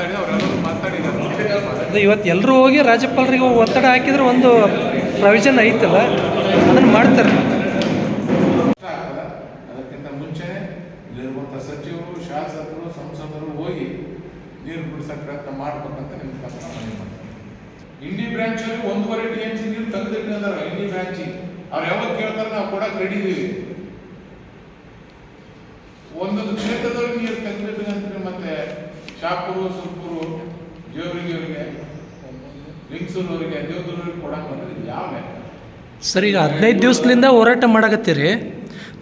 ಮಾತಾಡಿದ ಅವರೆಲ್ಲರೂ ಮಾತಾಡಿದ್ದಾರೆ ಅದು ಇವತ್ತು ಎಲ್ಲರೂ ಹೋಗಿ ರಾಜ್ಯಪಾಲರಿಗೆ ಒತ್ತಡ ಹಾಕಿದ್ರೆ ಒಂದು ಪ್ರಾವಿಷನ್ ಐತಲ್ಲ? ಅದನ್ನು ಮಾಡ್ತಾರೆ. ಅದಕ್ಕಿಂತ ಮುಂಚೆ ಇಲ್ಲಿರುವಂಥ ಸಚಿವರು ಶಾಸಕರು ಸಂಸದರು ಹೋಗಿ ನೀರು ಬಿಡಿಸೋ ಪ್ರಯತ್ನ ಮಾಡ್ಬೇಕಂತ ನಿಮ್ಗೆ ಕಷ್ಟ ಮಾಡ್ತೀನಿ ಇಂಡಿ ಬ್ರಾಂಚಲ್ಲಿ ಒಂದೂವರೆ ಟಿ ಎಂ ಸಿ ನೀರು ತೆಗೆದಿಟ್ಟಿದ್ದಾರೆ ಇಂಡಿ ಬ್ರಾಂಚಿಗೆ ಅವ್ರು ಯಾವಾಗ ಕೇಳ್ತಾರೆ ನಾವು ಕೂಡ ರೆಡಿ ಒಂದು ಒಂದೊಂದು ಕ್ಷೇತ್ರದಲ್ಲಿ ನೀರು ಅಂತ ಮತ್ತೆ ಶಾಪುರು ಸುರ್ಪುರು ಜೇವರಿಗೆಯವರಿಗೆ ಲಿಂಗ್ಸೂರವರಿಗೆ ದೇವದುರ್ಗರಿಗೆ ಕೊಡಕ್ಕೆ ಇದು ಯಾವ ಲೆಕ್ಕ? ಸರ್ ಈಗ ಹದಿನೈದು ದಿವಸದಿಂದ ಹೋರಾಟ ಮಾಡಕತ್ತೀರಿ.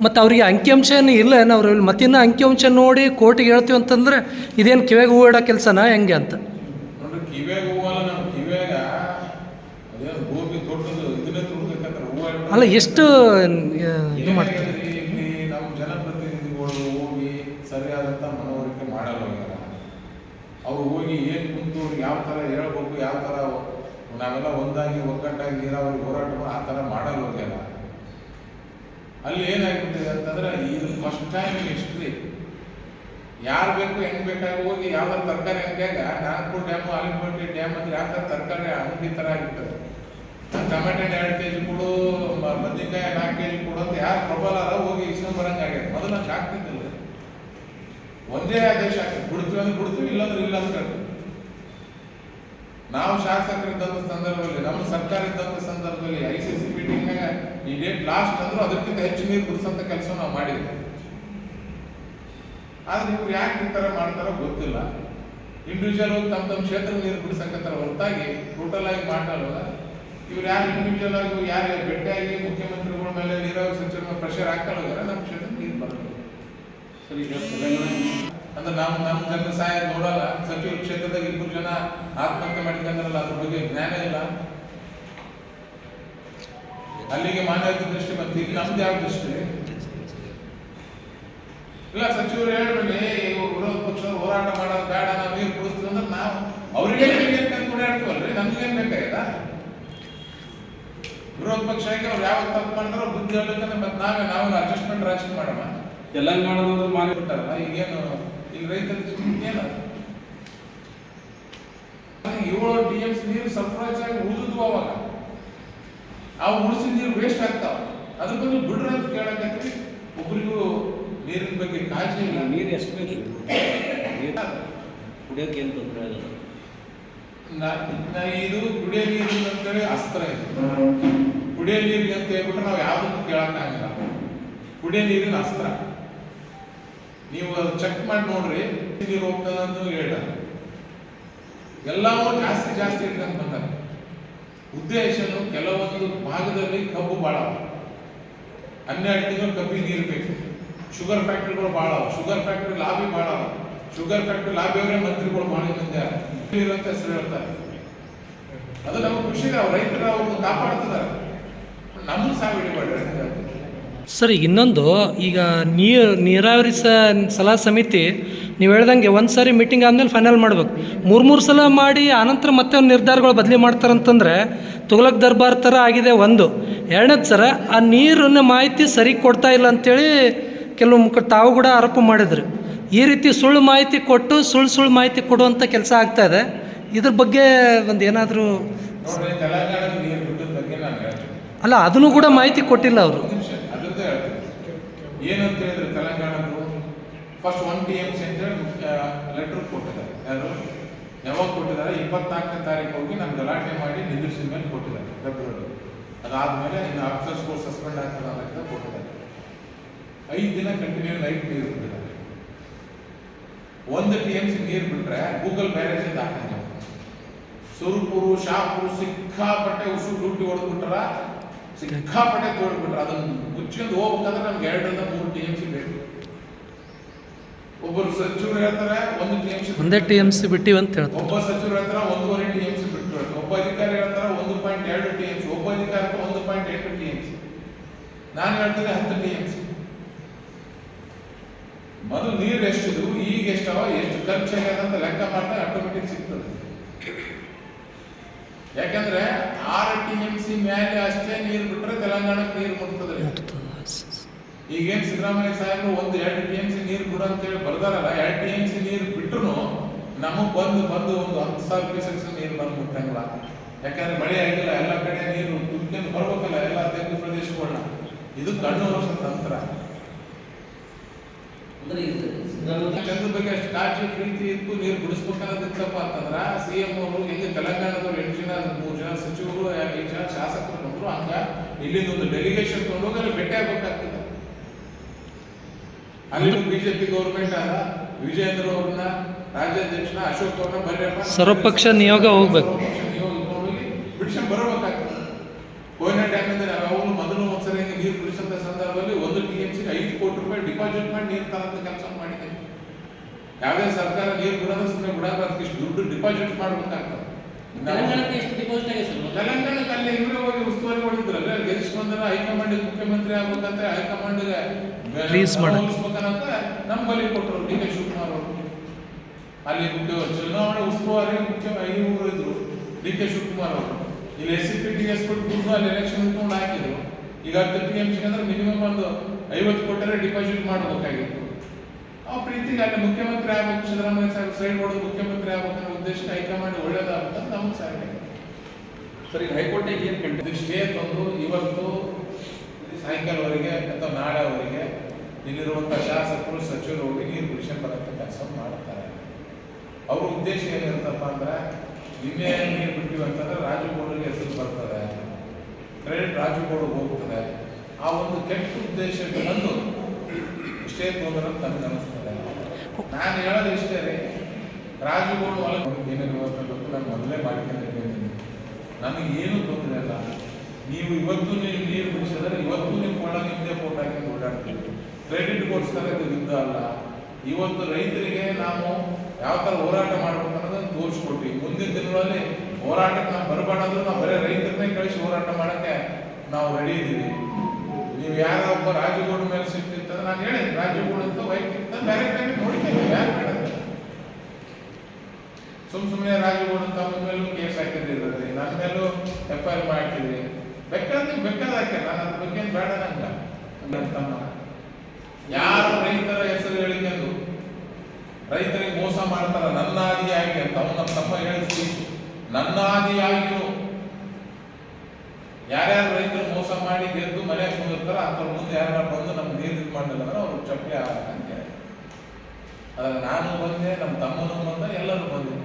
ಮತ್ತು ಅವರಿಗೆ ಅಂಕಿಅಂಶ ಏನು ಇಲ್ಲ ಏನು? ಅವ್ರು ಮತ್ತಿನ್ನ ಅಂಕಿಅಂಶ ನೋಡಿ ಕೋರ್ಟಿಗೆ ಹೇಳ್ತೀವಿ ಅಂತಂದ್ರೆ ಇದೇನು ಕಿವಿಗೆ ಹೂ ಇಡೋ ಕೆಲಸನಾ? ಹೆಂಗೆ ಅಂತ. ನೋಡ್ರಿ ಕಿವ್ಯಾಗ ಹೂವಲ್ಲ ನಾವು. ಕಿವ್ಯಾಗ ಅದೇನು ಗೋಬಿ ದೊಡ್ಡದು ಇದನ್ನೇ ತುರ್ಬೇಕಂದ್ರೆ ಹೂವ ಅಲ್ಲ ಎಷ್ಟು ಇದು ಮಾಡ್ತಾರೆ ಏನಾಗಿದೆ ಇಲ್ಲಿ ನಮ್ಮ ಜನಪ್ರತಿನಿಧಿಗಳು ಹೋಗಿ ಸರಿಯಾದಂಥ ಮನವರಿಕೆ ಮಾಡಲ್ಲ ಹೋಗ್ಯಾರ ಅವ್ರು ಹೋಗಿ ಏನು ಕುಂತು ಅವ್ರಿಗೆ ಯಾವ ಥರ ಹೇಳ್ಬೇಕು ಯಾವ ಥರ ನಾವೆಲ್ಲ ಒಂದಾಗಿ, ಒಗ್ಗಟ್ಟಾಗಿ ನೀರಾವರಿ ಹೋರಾಟ ಆ ಥರ ಮಾಡಲ್ಲ ಅಲ್ಲಿ ಏನಾಗ್ಬಿಟ್ಟಿದೆ ಅಂತಂದ್ರೆ, ಇದು ಫಸ್ಟ್ ಟೈಮ್ ಹಿಸ್ಟ್ರಿ ಯಾರು ಬೇಕು, ಹೆಂಗ್ ಬೇಕಾಗಿ ಹೋಗಿ, ಯಾವ ತರಕಾರಿ ಅಂಗಡಿಯಾಗ ನಾಗ್ಪುರ್ ಡ್ಯಾಮು ಆಲಿಪಟ್ಟಿ ಡ್ಯಾಮ್ ಅಂದ್ರೆ ಯಾವ ಥರ ತರಕಾರಿ ಅಂಗಡಿ ಥರ ಆಗಿಬಿಟ್ಟದೆ ಟೊಮೆಟೊ ಎರಡು ಕೆ ಜಿ ಕೊಡು ಬದ್ನೆಕಾಯಿ ನಾಲ್ಕು ಕೆ ಜಿ ಕೊಡು ಅಂತ ಯಾರು ಪ್ರಬಲ ಅದ, ಹೋಗಿ ಇಸ್ಕೊಂಬರಂಗೆ ಆಗ್ಯದ ಮೊದಲು ಹಂಗೆ ಆಗ್ತಿದ್ದಿಲ್ಲ. ಒಂದೇ ಆದೇಶ ಆಗ್ತದೆ. ಬಿಡ್ತೀವಿ ಅಂದ್ರೆ ಬಿಡ್ತೀವಿ, ಇಲ್ಲಾಂದ್ರೆ ಇಲ್ಲ ಅಂತ ನಾವು ಶಾಸಕರಿದ್ದಂಥ ಸಂದರ್ಭದಲ್ಲಿ, ನಮ್ಮ ಸರ್ಕಾರ ಇದ್ದಂಥ ಸಂದರ್ಭದಲ್ಲಿ ಐ ಸಿ ಸಿ ಮೀಟಿಂಗ್ನಾಗ ಈ ಡೇಟ್ ಲಾಸ್ಟ್ ಅಂದ್ರೂ ಅದಕ್ಕಿಂತ ಹೆಚ್ಚು ನೀರು ಬಿಡಿಸೋಂಥ ಕೆಲಸ ನಾವು ಮಾಡಿದ್ವಿ. ಆದ್ರೆ ಇವ್ರು ಯಾಕೆ ಈ ಥರ ಮಾಡ್ತಾರೋ ಗೊತ್ತಿಲ್ಲ. ಇಂಡಿವಿಜುವಲ್ ಹೋಗಿ ತಮ್ಮ ತಮ್ಮ ಕ್ಷೇತ್ರ ನೀರು ಬಿಡಿಸಕತ್ತಾರ ಹೊರತಾಗಿ ಟೋಟಲ್ ಆಗಿ ಮಾಡಲ್ಲ ಇವ್ರು ಯಾರು ಇಂಡಿವಿಜುವಲ್ ಆಗಿ ಯಾರು ಭೇಟಿಯಾಗಿ, ಮುಖ್ಯಮಂತ್ರಿಗಳ ಮೇಲೆ ನೀರಾವರಿ ಸಚಿವರ ಪ್ರೆಷರ್ ಹಾಕಲ್ಲ ನಮ್ಮ ಕ್ಷೇತ್ರ ನೀರು ಬರಲ್ಲ ಸರಿ ಅಂದ್ರೆ ನಮ್ಮ ನಮ್ಮ ಜನ ಸಹಾಯ ನೋಡಲ್ಲ ಸಚಿವ ಕ್ಷೇತ್ರದಾಗ ಇಬ್ಬರು ಜನ ಆತ್ಮಹತ್ಯೆ ಮಾಡಿಕೊಂಡ್ರಲ್ಲ ಅದ್ರ ಬಗ್ಗೆ ಜ್ಞಾನ ಇಲ್ಲ. ಅಲ್ಲಿಗೆ ಮಾನವೀಯತೆ ದೃಷ್ಟಿ ಮತ್ತೆ ಇಲ್ಲಿ ನಮ್ದು ಯಾವ ದೃಷ್ಟಿ? ಇಲ್ಲ ಸಚಿವರು ಹೇಳ್ಬಿಡಿ ಇವ್ರು ವಿರೋಧ ಪಕ್ಷ ಹೋರಾಟ ಮಾಡೋದು ಬೇಡ ನಾವು ನೀರು ಕುಡಿಸ್ತೀವಿ ಅಂದ್ರೆ ನಾವು ಅವ್ರಿಗೆ ಓಡಾಡ್ತೀವಲ್ರಿ? ನಮ್ಗೇನ್ ಬೇಕಾಗಿಲ್ಲ? ವಿರೋಧ ಪಕ್ಷ ಅವ್ರು ಯಾವ ತಪ್ಪು ಮಾಡಿದ್ರು ಬುದ್ಧಿ ಹೇಳ್ಬೇಕಂದ್ರೆ ಮತ್ತೆ ನಾವೇ ನಾವು ಅಡ್ಜಸ್ಟ್ಮೆಂಟ್ ರಾಜಕೀಯ ಮಾಡಮ್ಮ ಮಾಡೋದು ಮಾಡಿ ಬಿಟ್ಟಾರಲ್ಲ ಈಗೇನು ಇಲ್ಲಿ ರೈತರ ಏನು ಏಳು ಡಿ ಎಂ ಸಿ ನೀರು ಸರಫರಾಜ್ ಆಗಿ ಉಳಿದು ಅವಾಗ ಆ ಉಳಿಸಿದ ನೀರು ವೇಸ್ಟ್ ಆಗ್ತಾವ. ಅದ್ರ ಬಗ್ಗೆ ಬಿಡ್ರಿ ಅಂತ ಕೇಳಕತ್ತೀವಿ. ಒಬ್ರಿಗೂ ನೀರಿನ ಬಗ್ಗೆ ಕಾಳಜಿ ಇಲ್ಲ. ನೀರು ಎಷ್ಟು ಬೇಕು? ಕುಡಿಯೋಕೆ ಏನು ತೊಂದರೆ ಆಗಲ್ಲ. ಇದು ಕುಡಿಯೋ ನೀರು ಅಂತೇಳಿ ಅಸ್ತ್ರ ಇದು. ಕುಡಿಯೋ ನೀರಿಗೆ ಅಂತ ಹೇಳ್ಬಿಟ್ರೆ ನಾವು ಯಾವುದನ್ನು ಕೇಳಕ್ಕಾಗಿಲ್ಲ. ಕುಡಿಯೋ ನೀರಿನ ಅಸ್ತ್ರ. ನೀವು ಅದು ಚೆಕ್ ಮಾಡಿ ನೋಡ್ರಿ ನೀರು ಹೋಗ್ತದೆ ಅಂತ ಹೇಳ ಎಲ್ಲವೂ ಜಾಸ್ತಿ ಜಾಸ್ತಿ ಇಟ್ಕೊಂಡು ಬಂದಾರೆ. ಉದ್ದೇಶನು ಕೆಲವೊಂದು ಭಾಗದಲ್ಲಿ ಕಬ್ಬು ಭಾಳ. ಹನ್ನೆರಡು ತಿಂಗಳು ಕಬ್ಬಿಗೆ ನೀರು ಬೇಕು. ಶುಗರ್ ಫ್ಯಾಕ್ಟ್ರಿಗಳು ಭಾಳ ಶುಗರ್ ಫ್ಯಾಕ್ಟ್ರಿ ಲಾಭಿ ಭಾಳ ಅವ. ಶುಗರ್ ಫ್ಯಾಕ್ಟ್ರಿ ಲಾಬಿ ಅವರೇ ಮಂತ್ರಿಗಳು ಭಾಳ ಮಂದಿ. ನೀರು ಹೆಸರು ಹೇಳ್ತಾರೆ. ಅದು ನಮ್ಮ ಖುಷಿ ರೈತರು ಅವ್ರನ್ನ ಕಾಪಾಡ್ತಿದ್ದಾರೆ. ನಮ್ಮ ಸಾವು ಹಿಡಿಬೇಡ್ರಿ. ಸರ್ ಈಗ ಇನ್ನೊಂದು ಈಗ ನೀರು ನೀರಾವರಿ ಸ ಸಲಹಾ ಸಮಿತಿ ನೀವು ಹೇಳ್ದಂಗೆ ಒಂದು ಸಾರಿ ಮೀಟಿಂಗ್ ಆದಮೇಲೆ ಫೈನಲ್ ಮಾಡ್ಬೇಕು. ಮೂರು ಮೂರು ಸಲ ಮಾಡಿ ಆನಂತರ ಮತ್ತೆ ಒಂದು ನಿರ್ಧಾರಗಳು ಬದಲಿ ಮಾಡ್ತಾರಂತಂದರೆ ತುಗಲಕ್ ದರ್ಬಾರ್ ಥರ ಆಗಿದೆ ಒಂದು. ಎರಡನೇದು ಸರ ಆ ನೀರನ್ನು ಮಾಹಿತಿ ಸರಿ ಕೊಡ್ತಾ ಇಲ್ಲ ಅಂತೇಳಿ ಕೆಲವು ಮುಖ ತಾವು ಕೂಡ ಆರೋಪ ಮಾಡಿದ್ರು. ಈ ರೀತಿ ಸುಳ್ಳು ಮಾಹಿತಿ ಕೊಟ್ಟು ಸುಳ್ಳು ಸುಳ್ಳು ಮಾಹಿತಿ ಕೊಡುವಂಥ ಕೆಲಸ ಆಗ್ತಾ ಇದೆ. ಇದ್ರ ಬಗ್ಗೆ ಒಂದು ಏನಾದರೂ ಅಲ್ಲ ಅದನ್ನು ಕೂಡ ಮಾಹಿತಿ ಕೊಟ್ಟಿಲ್ಲ ಅವರು ಒಂದು ನಿಮಿಷ ಅದ್ರದ್ದೇ ಹೇಳ್ತೀನಿ ಏನಂತ ಹೇಳಿದ್ರೆ ತೆಲಂಗಾಣದ್ದು first one T M C ಅಂತೇಳಿ ಲೆಟ್ರ್ ಕೊಟ್ಟಿದ್ದಾರೆ. ಯಾರು? ಯಾವಾಗ ಕೊಟ್ಟಿದ್ದಾರೆ? ಇಪ್ಪತ್ನಾಲ್ಕನೇ ತಾರೀಕು ಹೋಗಿ ನಾನು ಗಲಾಟೆ ಮಾಡಿ ನಿಲ್ಲಿಸಿದ ಮೇಲೆ ಕೊಟ್ಟಿದ್ದಾರೆ ಫೆಬ್ರವರಿ ಅದಾದಮೇಲೆ ಇನ್ನು ಆಫೀಸರ್ಸ್ಗಳು ಸಸ್ಪೆಂಡ್ ಆಗ್ತದೆ ಅಂತ ಕೊಟ್ಟಿದ್ದಾರೆ. ಐದು ದಿನ ಕಂಟಿನ್ಯೂ ಲೈಟ್ ನೀರು ಬಿಟ್ಟಿದ್ದಾರೆ ಒಂದು ಟಿ ಎಂ ಸಿ ನೀರು ಬಿಟ್ಟರೆ ಗೂಗಲ್ ಬ್ಯಾರೇಜ್ ಇಂದ ಹಾಕಂಗಿಲ್ಲ. ಸುರುಪುರು, ಶಾಪುರು, ಸಿಕ್ಕಾಪಟ್ಟೆ ಉಸು ಡ್ಯೂಟಿ ಹೊಡೆದ್ಬಿಟ್ರ ಸಿಕ್ಕಾಪಟ್ಟೆ ತೋಡ್ಬಿಟ್ರ ಅದನ್ನು ಮುಚ್ಚಿಂದ ಹೋಗ್ಬೇಕಂದ್ರೆ ನಮ್ಗೆ ಎರಡರಿಂದ ಮೂರು ಟಿ ಎಂ ಸಿ ಬೇಕು. ಒಬ್ಬರು ಸಚಿವರು ಹೇಳ್ತಾರೆ ಒಂದು ಟಿ ಎಂ ಸಿ ಒಂದೇ ಟಿ ಎಂ ಸಿ ಬಿಟ್ಟಿವಿ ಅಂತ ಹೇಳ್ತಾರೆ. ಒಬ್ಬ ಸಚಿವರು ಹೇಳ್ತಾರೆ ಒಂದೂವರೆ ಟಿ ಎಂ ಸಿ ಬಿಟ್ಟು ಒಬ್ಬ ಅಧಿಕಾರಿ ಹೇಳ್ತಾರೆ ಒಂದು ಪಾಯಿಂಟ್ ಎರಡು ಟಿ ಎಂ ಸಿ ಒಬ್ಬ ಅಧಿಕಾರಕ್ಕೆ ಒಂದು ಪಾಯಿಂಟ್ ಎಂಟು ಟಿ ಎಂ ಸಿ ನಾನು ಹೇಳ್ತೀನಿ ಹತ್ತು ಟಿ ಎಂ ಸಿ ಮೊದಲು ನೀರು ಎಷ್ಟಿದ್ವು ಈಗ ಎಷ್ಟವ ಎಷ್ಟು ಖರ್ಚಾಗ್ಯದ ಅಂತ ಲೆಕ್ಕ ಮಾಡ್ತಾರೆ ಆಟೋಮೆಟಿಕ್ ಸಿಗ್ತದೆ. ಯಾಕಂದ್ರೆ ಆರು ಟಿ ಎಂ ಸಿ ಮೇಲೆ ಅಷ್ಟೇ ನೀರು ಬಿಟ್ರೆ ತೆಲಂಗಾಣಕ್ಕೆ ನೀರು ಮುಟ್ತದೆ ಈಗೇನು ಸಿದ್ದರಾಮಯ್ಯ ಸಾಹೇಬರು ಒಂದು ಎರಡು ಟಿ ಎಂ ಸಿ ನೀರು ಬಿಡು ಅಂತೇಳಿ ಬರ್ದಾರಲ್ಲ, ಎರಡು ಟಿ ಎಂ ಸಿ ನೀರು ಬಿಟ್ರು ನಮಗೆ ಬಂದು ಬಂದು ಒಂದು ಹತ್ತು ಸಾವಿರ ಕ್ಯೂಸೆಕ್ಸ್ ನೀರು ಬಂದು ಮುಟ್ಟಂಗಿಲ್ಲ ಯಾಕಂದ್ರೆ ಮಳೆ ಆಗಿಲ್ಲ, ಎಲ್ಲ ಕಡೆ ನೀರು ತುಂಬಿಕೊಂಡು ಬರ್ಬೇಕಲ್ಲ, ಎಲ್ಲ ತೆಗ್ದು ಪ್ರದೇಶಗಳನ್ನ ಇದು ಕಣ್ಣು ವರ್ಷ ತಂತ್ರ. ಚಂದ್ರ ಬಗ್ಗೆ ಅಷ್ಟು ಕಾಳಜಿ ಪ್ರೀತಿ ಇತ್ತು ನೀರು ಬಿಡಿಸ್ಬೇಕನ್ನೋದಿತ್ತಪ್ಪ ಅಂತಂದ್ರ ಸಿ ಎಂ ಅವರು ಹೆಂಗೆ ತೆಲಂಗಾಣದವ್ರು ಎಂಟು ಜನ ಮೂರು ಜನ ಸಚಿವರು ಐದು ಜನ ಶಾಸಕರು ಬಂದ್ರು ಹಂಗ ಇಲ್ಲಿಂದ ಒಂದು ಡೆಲಿಗೇಷನ್ ತಗೊಂಡೋಗಿ ಅಲ್ಲಿ ಭೇಟಿ ಆಗ್ಬೇಕಾಗ್ತದೆ. ಅಲ್ಲಿ ಬಿಜೆಪಿ ಗೌರ್ಮೆಂಟ್ ಆದ ವಿಜಯೇಂದ್ರ ಅವ್ರನ್ನ ರಾಜ್ಯಾಧ್ಯಕ್ಷನ ಅಶೋಕ್ ಅವ್ರನ್ನ ಬರ್ರಪ್ಪ ಸರ್ವಪಕ್ಷ ನಿಯೋಗ ಹೋಗ್ಬೇಕು. ನಿಯೋಗ ಬಿಡಿಸ್ಕೊಂಡು ಬರಬೇಕಾಗ್ತದೆ ಕೊಯ್ನಾ ಡ್ಯಾಮಿಂದ ನಾವು ಯಾವಾಗಲೂ ಮೊದಲು ಒಂದ್ಸರಿ ಹಿಂಗೆ ನೀರು ಬಿಡಿಸಂತ ಸಂದರ್ಭದಲ್ಲಿ ಒಂದು ಟಿ ಎಂ ಸಿಗೆ ಐದು ಕೋಟಿ ರೂಪಾಯಿ ಡಿಪಾಸಿಟ್ ಮಾಡಿ ನೀರು ತರಂತ ಕೆಲಸ ಮಾಡಿದೆ ಯಾವ್ದೇ ಸರ್ಕಾರ ನೀರು ಬಿಡೋದು ಸುಮ್ಮನೆ ಬಿಡೋದು ಅದಕ್ಕೆ ಇಷ್ಟು ದುಡ್ಡು ಡಿಪಾಸಿಟ್ ಮಾಡ್ಬೇಕಾಗ್ತದೆ. ತೆಲಂಗಾಣಕ್ಕೆ ಅಲ್ಲಿ ಇವರೇ ಹೋಗಿ ಉಸ್ತುವಾರಿ ಮಾಡಿದ್ರಲ್ಲ ಗೆಲ್ಲಿಸ್ಕೊಂಡ್ರೆ ಹೈಕಮಾಂಡ್ ಮುಖ್ಯಮಂತ್ರಿ ಆಗ್ಬೇಕಂತ ಹೈಕಮಾಂಡ್ಗೆ ಹೋಲಿಸ್ಬೇಕನ್ನಂತ ನಮ್ಮ ಬಲಿ ಕೊಟ್ಟರು ಡಿ ಕೆ ಶಿವಕುಮಾರ್ ಅವರು. ಅಲ್ಲಿ ಮುಖ್ಯ ಚುನಾವಣೆ ಉಸ್ತುವಾರಿ ಮುಖ್ಯ ಇವರು ಇದ್ರು ಡಿ ಕೆ ಶಿವಕುಮಾರ್ ಅವರು. ಇಲ್ಲಿ S C P T S ಕೊಟ್ಟು ಅಲ್ಲಿ ಎಲೆಕ್ಷನ್ ಹಾಕಿದ್ರು ಈಗ ಹತ್ತು ಟಿ ಎಂ ಸಿ ಅಂದ್ರೆ ಮಿನಿಮಮ್ ಒಂದು ಐವತ್ತು ಕೋಟಿ ಡಿಪಾಸಿಟ್ ಮಾಡಬೇಕಾಗಿತ್ತು. ಆ ಪ್ರೀತಿ ಅಲ್ಲಿ ಮುಖ್ಯಮಂತ್ರಿ ಆಗ್ಬೇಕು ಸಿದ್ದರಾಮಯ್ಯ ಸಾಹೇಬ್ ಸೈಡ್ ಹೊಡೆದು ಮುಖ್ಯಮಂತ್ರಿ ಆಗ್ಬೇಕು ಅನ್ನೋ ಉದ್ದೇಶ ಹೈಕಮಾಂಡ್ ಒಳ್ಳೇದಾಗುತ್ತೆ ನಮಗೆ ಸಾಧ್ಯ. ಸರ್ ಈಗ ಹೈಕೋರ್ಟ್ ಏನ್ ಕಂಡು ಇದು ಸ್ಟೇ ತಂದು ಇವತ್ತು ಸಾಯಂಕಾಲವರೆಗೆ ಅಥವಾ ನಾಳೆವರೆಗೆ ಇಲ್ಲಿರುವಂಥ ಶಾಸಕರು ಸಚಿವರು ಹೋಗಿ ನೀರು ಬಿಡಿಸ್ಕೊಂಡು ಬರೋಂಥ ಕೆಲಸ ಮಾಡ್ತಾರೆ. ಅವ್ರ ಉದ್ದೇಶ ಏನಿರುತ್ತಪ್ಪ ಅಂದ್ರೆ ನಿನ್ನೆ ನೀರು ಬಿಟ್ಟಿವಿ ಅಂತಂದ್ರೆ ರಾಜಗೋಡಿಗೆ ಹೆಸರು ಬರ್ತದೆ ಕ್ರೆಡಿಟ್ ರಾಜಗೋಡಿಗೆ ಹೋಗ್ತದೆ ಆ ಒಂದು ಕೆಟ್ಟ ಉದ್ದೇಶಗಳನ್ನು ಇಷ್ಟೇ ತೊಂದರೆ ಅಂತ ನನಗೆ ನಾನು ಹೇಳೋದು ಇಷ್ಟೇ ರೀ. ರಾಜಗೋಡು ಒಳಗೆ ಏನೇನು ಗೊತ್ತು ನಾನು ಮೊದಲೇ ಮಾಡ್ಕೊಂಡಿದ್ದೀನಿ. ನನಗೆ ಏನು ತೊಂದರೆ ಇಲ್ಲ. ನೀವು ಇವತ್ತು ನೀವು ನೀರು ಬಿಡಿಸಿದ್ರೆ ಇವತ್ತು ನಿಮ್ಮ ಒಳ ನಿಮ್ಮದೇ ಫೋಟೋ ಹಾಕಿ ಓಡಾಡ್ತೀವಿ. ಕ್ರೆಡಿಟ್ಗೋಸ್ಕರ ಇದು ಯುದ್ಧ ಅಲ್ಲ. ಇವತ್ತು ರೈತರಿಗೆ ನಾವು ಯಾವ ಥರ ಹೋರಾಟ ಮಾಡ್ಬೇಕು ಅನ್ನೋದನ್ನು ತೋರಿಸ್ಕೊಟ್ವಿ. ಮುಂದಿನ ದಿನಗಳಲ್ಲಿ ಹೋರಾಟಕ್ಕೆ ನಾವು ಬರಬಾರ್ದು ನಾವು ಬರೀ ರೈತರನ್ನೇ ಕಳಿಸಿ ಹೋರಾಟ ಮಾಡೋಕ್ಕೆ ನಾವು ರೆಡಿ ಇದ್ದೀವಿ. ನೀವು ಯಾರೋ ಒಬ್ಬ ರಾಜಗೌಡ ಮೇಲೆ ಸಿಕ್ತಿತ್ತಂದ್ರೆ ನಾನು ಹೇಳಿದ್ದೆ ರಾಜಗೌಡ ಅಂತ ವೈಯಕ್ತಿಕ ಡೈರೆಕ್ಟಾಗಿ ನೋಡ್ತೇನೆ ಯಾರು ಬೇಡ ಸುಮ್ ಸುಮ್ಮನೆ ರಾಜಗೌಡ ತಮ್ಮ ಮೇಲೂ ಕೇಸ್ ಹಾಕಿದ್ರಿ ನನ್ನ ಮೇಲೂ ಎಫ್ ಐ ಆರ್ ಮಾಡ್ತಿದ್ರಿ. ನೀವು ಬೇಕಾದ ಹಾಕ್ಯಾರ, ನಾನು ಅದ್ರ ಬಗ್ಗೆ ಬೇಡ ನಂಗ. ತಮ್ಮ, ಯಾರು ರೈತರ ಹೆಸರು ಹೇಳಿಕೊಂಡು ರೈತರಿಗೆ ಮೋಸ ಮಾಡ್ತಾರ ನನ್ನಾದಿಯಾಗಿ ಅಂತ ಅವನ ತಮ್ಮ ಹೇಳಿ ನನ್ನಾದಿಯಾಗಿಯೂ ಯಾರ್ಯಾರು ರೈತರು ಮೋಸ ಮಾಡಿ ಗೆದ್ದು ಮನೆಗೆ ಕುಂದಿರ್ತಾರ ಅಂಥವ್ರ ಮುಂದೆ ಯಾರು ಬಂದು ನಮ್ಮ ನೀರು ಇದು ಮಾಡಲಿಲ್ಲ ಅಂದ್ರೆ ಅವ್ರು ಚಪ್ಪಲಿ ಆಗಂತೆ ಆದರೆ ನಾನು ಬಂದೆ, ನಮ್ಮ ತಮ್ಮನೂ ಬಂದ, ಎಲ್ಲರೂ ಬಂದೆ.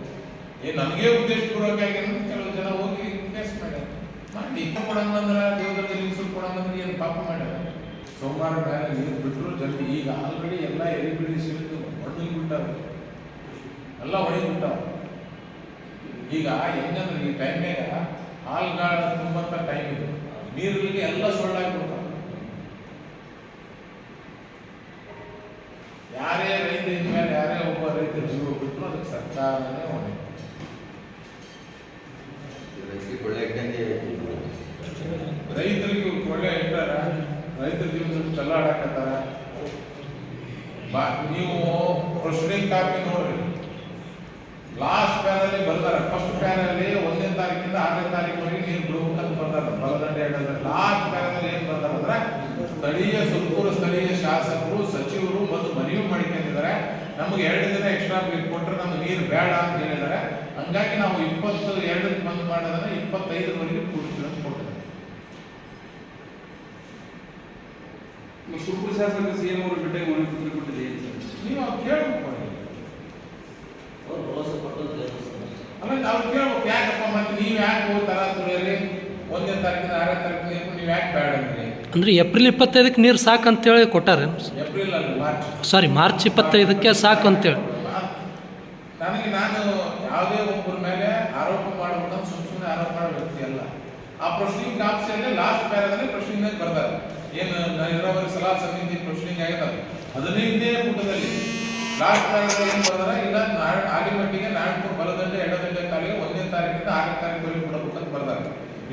ಏ ನನಗೆ ಉದ್ದೇಶಪೂರ್ವಕವಾಗಿ ಅಂತ ಕೆಲವು ಜನ ಹೋಗಿ ಕೇಸ್ ಮಾಡ್ಯಾರ ಮಾಡಿ ಕೊಡಂಗಂದ್ರ ದೇವದಲ್ಲಿ ಲಿಂಗ್ಸು ಕೊಡಂಗಂದ್ರೆ ಏನು ಪಾಪ ಮಾಡ್ಯಾರ? ಸೋಮವಾರ ಮೇಲೆ ನೀರು ಬಿಟ್ಟರು ಜಲ್ದಿ ಈಗ ಆಲ್ರೆಡಿ ಎಲ್ಲ ಎರಿಬಿಡಿ ಸಿಡಿದು ಒಣಗಿ ಬಿಟ್ಟಾವ ಎಲ್ಲ ಒಣಗಿ ಬಿಟ್ಟಾವ ಈಗ ಹೆಂಗಂದ್ರೆ ಈ ಟೈಮ್ನಾಗ ಹಾಲ್ಗಾಳ ತುಂಬಂತ ಟೈಮ್ ಇದು. ನೀರಿಗೆ ಎಲ್ಲ ಸೊಳ್ಳಾಗ್ಬಿಡ್ತಾವ. ಯಾರೇ ರೈತ ಇದ್ಮೇಲೆ ಯಾರೇ ಒಬ್ಬ ರೈತ ಜೀವ ಬಿಟ್ಟರು ಅದಕ್ಕೆ ಸರ್ಕಾರನೇ ಹೊಣೆ. ರೈತರಿಗೆ ಕೊಳ್ಳೆ ಇಟ್ಟಾರ ರೈತರ ಜೀವನದಲ್ಲಿ ಚಲ್ಲಾಡಕತ್ತಾರ. ಬಾ ನೀವು ಪ್ರಶ್ನೆ ಕಾಪಿ ನೋಡ್ರಿ. ಲಾಸ್ಟ್ ಪ್ಯಾನಲ್ಲಿ ಬರ್ತಾರೆ. ಫಸ್ಟ್ ಪ್ಯಾನಲ್ಲಿ ಒಂದನೇ ತಾರೀಕಿಂದ ಆರನೇ ತಾರೀಕಿವರೆಗೆ ನೀರು ಬಿಡಬೇಕಂತ ಬರ್ತಾರೆ. ಬಲದಂಡೆ ಹೇಳಿದ್ರೆ ಲಾಸ್ಟ್ ಪ್ಯಾನಲ್ಲಿ ಏನು ಬರ್ತಾರೆ ಅಂದ್ರೆ ಸ್ಥಳೀಯ ಸುತ್ತೂರು ಸ್ಥಳೀಯ ಶಾಸಕರು ಸಚಿವರು ಮತ್ತು ಮನವಿ ಮಾಡಿಕೊಂಡಿದ್ದಾರೆ. ನಮಗೆ ಎರಡು ದಿನ ಎಕ್ಸ್ಟ್ರಾ ಕೊಟ್ಟರೆ ನಮ್ಗೆ ನೀರು ಬೇಡ ಅಂತ ಹೇಳಿದ್ದಾರೆ. ಹಂಗಾಗಿ ನಾವು ಇಪ್ಪತ್ತು ಎರಡಕ್ಕೆ ಬಂದ್ ಮಾಡೋದನ್ನ ಇಪ್ಪತ್ತೈದರವರೆಗೆ ಕೊಡ್ತೀವಿ ಅಂತ ಕೊಟ್ಟಿದ್ದಾರೆ. ಸುಪ್ರೀಂ ಶಾಸಕ ಸಿ ಎಂ ಅವರು ಬಿಟ್ಟೆ ಮನವಿ ಪತ್ರ ಕೊಟ್ಟಿದೆ ನೀವು ಕೇಳ್ಬೇಕು ಭರವಸೆ ಕೊಟ್ಟಂತೆ ಆಮೇಲೆ ನಾವು ಕೇಳ್ಬೇಕು ಯಾಕಪ್ಪ ಮತ್ತೆ ನೀವು ಯಾಕೆ ತರ ತುಳಿಯರಿ ಒಂದನೇ ತಾರೀಕಿನ ಆರನೇ ತಾರೀಕಿನ ನೀವು ಯಾಕೆ ಬೇಡ ಅಂದ್ರಿ? ಅಂದ್ರೆ ಏಪ್ರಿಲ್ ಇಪ್ಪತ್ತೈದಕ್ಕೆ ನೀರು ಸಾಕು ಅಂತೇಳಿ ಕೊಟ್ಟಾರೆ ಏಪ್ರಿಲ್ ಅಲ್ಲ ಮಾರ್ಚ್. ಸಾರಿ ಮಾರ್ಚ್ ಇಪ್ಪತ್ತೈದಕ್ಕೆ ಸಾಕು ಅಂತೇಳಿ ನನಗೆ ನಾನು ಯಾವುದೇ ಒಬ್ಬರ ಮೇಲೆ ಆರೋಪ ಮಾಡ್ಬೇಕಂತ ಸುಮ್ ಸುಮ್ಮನೆ ಆರೋಪ ಮಾಡೋ ವ್ಯಕ್ತಿ ಅಲ್ಲ. ಆ ಪ್ರಶ್ನಿಂಗ್ ಕಾಪ್ಸಿಯಲ್ಲಿ ಲಾಸ್ಟ್ ಪ್ಯಾರಾದಲ್ಲಿ ಪ್ರಶ್ನಿಂಗ್ ಬರ್ತಾರೆ. ಏನು ನೀರಾವರಿ ಸಲಹಾ ಸಮಿತಿ ಪ್ರಶ್ನಿಂಗ್ ಆಗಿದ್ದಾರೆ ಹದಿನೈದನೇ ಪುಟದಲ್ಲಿ. ಲಾಸ್ಟ್ ಪ್ಯಾರಾದಲ್ಲಿ ಏನು ಬರ್ದಾರ ಇಲ್ಲ ನಾಳೆ ಆಲಿಮಟ್ಟಿಗೆ ನಾರಾಯಣಪುರ ಬಲದಂಡೆ ಎಡದಂಡೆ ಕಾಲಿಗೆ ಒಂದನೇ ತಾರೀಕಿಂದ ಆರನೇ ತಾರೀಕು ಬಿಡಬೇಕಂತ ಬರ್ತಾರೆ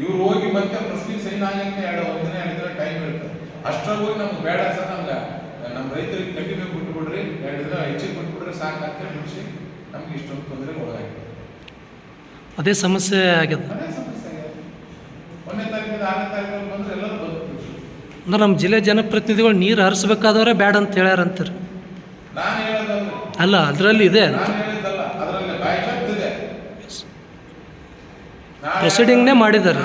ಇವ್ರು ಹೋಗಿ ಮತ್ತೆ ಪ್ರಶ್ನಿಂಗ್ ಸೈನ್ ಆಗಕ್ಕೆ ಎರಡು ಒಂದಿನ ಎರಡು ಟೈಮ್ ಇರ್ತದೆ ಅಷ್ಟ್ರಾಗ ಹೋಗಿ ನಮ್ಗೆ ಬೇಡ ಸರ್ ನಮ್ಗೆ. ನಮ್ಮ ರೈತರಿಗೆ ಕಂಟಿನ್ಯೂ ಬಿಟ್ಬಿಡ್ರಿ ಎರಡು ದಿನ ಹೆಚ್ಚಿಗೆ ಬಿಟ್ಬಿಡ್ರಿ ಅಂತ ಬಿಡಿಸಿ ನಮ್ಗೆ ಇಷ್ಟೊಂದು ತೊಂದರೆ ಒಳಗಾಗಿದೆ. ಅದೇ ಸಮಸ್ಯೆ ಆಗ್ಯದ ಅದೇ ಸಮಸ್ಯೆ ಆಗಿದೆ. ಒಂದನೇ ತಾರೀಕಿಂದ ಆರನೇ ತಾರೀಕು ಬಂದ್ರೆ ಎಲ್ಲರೂ ಬದುಕ್ತೀವಿ ಅಂದ್ರೆ ನಮ್ಮ ಜಿಲ್ಲೆ ಜನಪ್ರತಿನಿಧಿಗಳು ನೀರು ಹರಿಸ್ಬೇಕಾದವ್ರೆ ಬೇಡ ಅಂತ ಹೇಳ್ಯಾರಂತೀರಿ. ಅಲ್ಲ ಅದರಲ್ಲಿ ಇದೆ. ಅಂತ ಪ್ರೊಸೀಡಿಂಗ್ನೇ ಮಾಡಿದ್ದಾರೆ.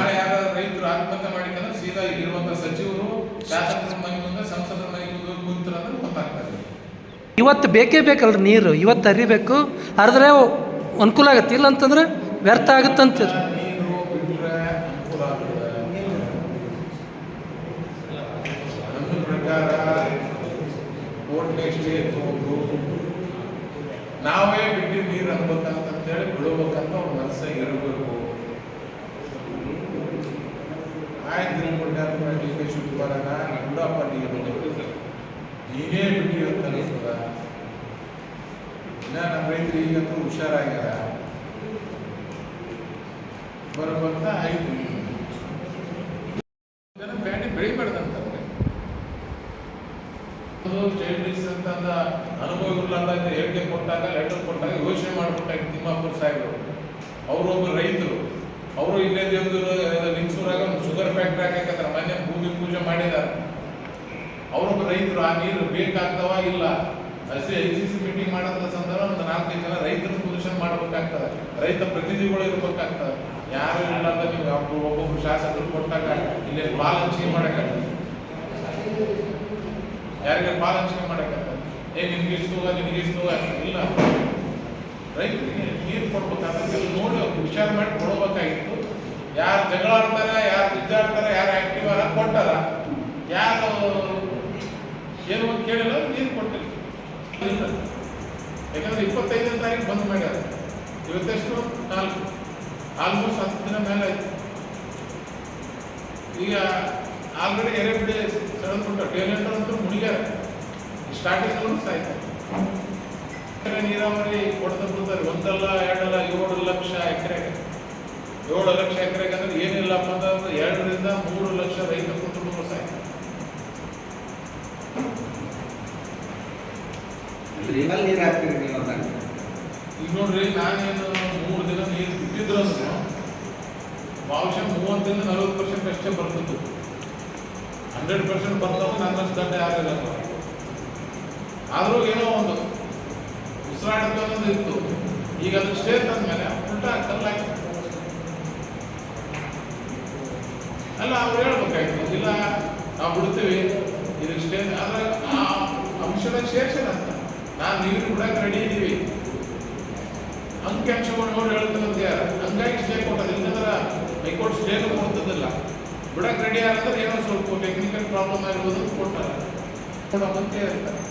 ಇವತ್ತು ಬೇಕೇ ಬೇಕಲ್ರಿ ನೀರು ಇವತ್ತು ಅರಿಬೇಕು ಅರಿದ್ರೆ ಅನುಕೂಲ ಆಗುತ್ತೆ. ಇಲ್ಲ ಅಂತಂದ್ರೆ ವ್ಯರ್ಥ ಆಗುತ್ತಂತ ನಾವೇ ಬಿಟ್ಟು ನೀರು ಅನ್ಬೇಕಂತಂತೇಳಿ ಬಿಡಬೇಕಂತ ಅವ್ರ ಮನಸ್ಸಾಗಿ ಇರಬೇಕು. ಆಯ್ತು ಪುಣ್ಯಾತ್ಮ ಡಿ ಕೆ ಶಿವಕುಮಾರನ ಬಿಡಪ್ಪ ನೀರು. ನೀನೇ ಬಿಟ್ಟು ಅಂತ ಅನಿಸ್ತದ ಇನ್ನ ನಮ್ಮ ರೈತರು ಈಗಂತೂ ಹುಷಾರಾಗ್ಯದ ಬರಬಂತ ಆಯ್ತು ಜನ ಬ್ಯಾಟಿ ಬೆಳಿಬಾರ್ದಂತಂದ್ರೆ ಚೈಲ್ಡ್ರಿಸ್ ಅಂತ ಅಂದ ಅನುಭವ ಅಂತ ಹೇಳಿಕೆ ಕೊಟ್ಟಾಗ ಲೆಟರ್ ಕೊಟ್ಟಾಗ ಯೋಚನೆ ಮಾಡ್ಬಿಟ್ಟಾಗ ತಿಮ್ಮಾಪುರ ಸಾಹೇಬರು. ಅವರು ಒಬ್ಬ ರೈತರು. ಅವರು ಇಲ್ಲೇ ದೇವ್ದು ಲಿಂಗಸೂರಾಗ ಒಂದು ಶುಗರ್ ಫ್ಯಾಕ್ಟ್ರಿ ಹಾಕಂದ್ರೆ ಮನೆ ಭೂಮಿ ಪೂಜೆ ಮಾಡಿದ್ದಾರೆ. ಅವರೊಬ್ಬ ರೈತರು, ಆ ನೀರು ಬೇಕಾಗ್ತವ ಇಲ್ಲ? ಅಷ್ಟೇ ಐ ಸಿ ಸಿ ಮೀಟಿಂಗ್ ಮಾಡಂತ ಸಂದರ್ಭ ಒಂದು ನಾಲ್ಕೈದು ಜನ ರೈತರ ಪೊಸಿಷನ್ ಮಾಡ್ಬೇಕಾಗ್ತದೆ. ರೈತ ಪ್ರತಿನಿಧಿಗಳು ಇರ್ಬೇಕಾಗ್ತದೆ. ಯಾರು ಇಲ್ಲ ಅಂತ ನೀವು ಒಬ್ಬರು ಒಬ್ಬೊಬ್ರು ಶಾಸಕರು ಕೊಟ್ಟಾಗ ಇಲ್ಲಿ ಪಾಲ್ ಹಂಚಿಕೆ ಯಾರಿಗೆ ಪಾಲ್ ಹಂಚಿಕೆ ಏ ನಿನ್ಗೆ ಇಷ್ಟು ನಿನಗೆ ಇಷ್ಟು ಇಲ್ಲ. ರೈತರಿಗೆ ನೀರು ಕೊಡ್ಬೇಕಾದ್ರೆ ನೋಡಿ, ಅವ್ರು ವಿಚಾರ ಮಾಡಿ ಕೊಡಬೇಕಾಗಿತ್ತು. ಯಾರು ಜಗಳ ಆಡ್ತಾರೆ, ಯಾರು ಬಿದ್ದಾಡ್ತಾರೆ ಯಾರು ಆಕ್ಟಿವ್ ಆರ ಕೊಟ್ಟಾರ ಯಾರು ಏನು ಅಂತ ಕೇಳಿಲ್ಲ ನೀರು ಕೊಟ್ಟಿಲ್ಲ. ಯಾಕಂದ್ರೆ ಇಪ್ಪತ್ತೈದನೇ ತಾರೀಕು ಬಂದ್ ಮಾಡ್ಯಾರ. ಇವತ್ತೆಷ್ಟು ನಾಲ್ಕು. ಆಲ್ಮೋಸ್ಟ್ ಹತ್ತು ದಿನ ಮೇಲೆ ಆಯ್ತು. ಈಗ ಆಲ್ರೆಡಿ ಎರೆಬಿಡಿ ಸೆಳೆದ್ಬಿಟ್ಟು ಟೇಲೆಂಟರ್ ಅಂತೂ ಮುಡಿಗ್ಯಾರ. ಸ್ಟಾರ್ಟಿಂಗ್ ಸಾಯ್ತಾರೆ ನೀರಾವರಿ ಕೊಡ್ತಾ ಬಿಡ್ತಾರೆ ಒಂದಲ್ಲ ಎರಡಲ್ಲ ಏಳು ಲಕ್ಷ ಎಕರೆಗೆ. ಏಳು ಲಕ್ಷ ಎಕರೆಗೆ ಅಂದ್ರೆ ಏನಿಲ್ಲಪ್ಪ ಅಂತಂದ್ರೆ ಎರಡರಿಂದ ಮೂರು ಲಕ್ಷ ರೈತ ಕುಟುಂಬ ಸಾಯ್ತಾರೆ ನೀರು ಹಾಕ್ತೀರಿ ನೀವು ಅಂತ. ಈಗ ನೋಡ್ರಿ ನಾನೇನು ಮೂರು ದಿನ ನೀರು ಬಿಟ್ಟಿದ್ರು ಅಂದ್ರೆ ಬಹುಶಃ ಮೂವತ್ತರಿಂದ ನಲವತ್ತು ಪರ್ಸೆಂಟ್ ಅಷ್ಟೇ ಬರ್ತಿತ್ತು ಹಂಡ್ರೆಡ್ ಪರ್ಸೆಂಟ್ ಬರ್ತಾವೆ ನನ್ನಷ್ಟು ಗಂಟೆ ಆಗಲ್ಲ. ಆದರೂ ಏನೋ ಒಂದು ಉಸಿರಾಟಕ್ಕೆ ಅನ್ನೋದು ಇತ್ತು. ಈಗ ಅದು ಸ್ಟೇ ತಂದ್ಮೇಲೆ ಉಲ್ಟಾ ಕಲ್ಲಾಕಿ ಅಲ್ಲ, ಅವ್ರು ಹೇಳ್ಬೇಕಾಯ್ತು, ಇಲ್ಲ, ನಾವು ಬಿಡ್ತೀವಿ ಇದಕ್ಕೆ ಸ್ಟೇ ಆದರೆ ಆ ಅಂಶದ ಶೇಷನ ಅಂತ ನಾನು ನೀರು ಬಿಡಕ್ಕೆ ರೆಡಿ ಇದ್ದೀವಿ. ಅಂಕಿ ಅಂಶಗಳು ನೋಡಿ ಹೇಳ್ತಿರೋದು ಯಾರು? ಹಂಗಾಗಿ ಸ್ಟೇ ಕೊಟ್ಟದ ಇಲ್ಲಂದ್ರೆ ಹೈಕೋರ್ಟ್ ಸ್ಟೇನು ಕೊಡ್ತದಿಲ್ಲ. ಬಿಡಕ್ಕೆ ರೆಡಿ ಆಗಂದ್ರೆ ಏನೋ ಸ್ವಲ್ಪ ಟೆಕ್ನಿಕಲ್ ಪ್ರಾಬ್ಲಮ್ ಆಗಿರ್ಬೋದು ಅಂತ ಕೊಟ್ಟಾರ ಕೊಡೋ ಇರ್ತಾರೆ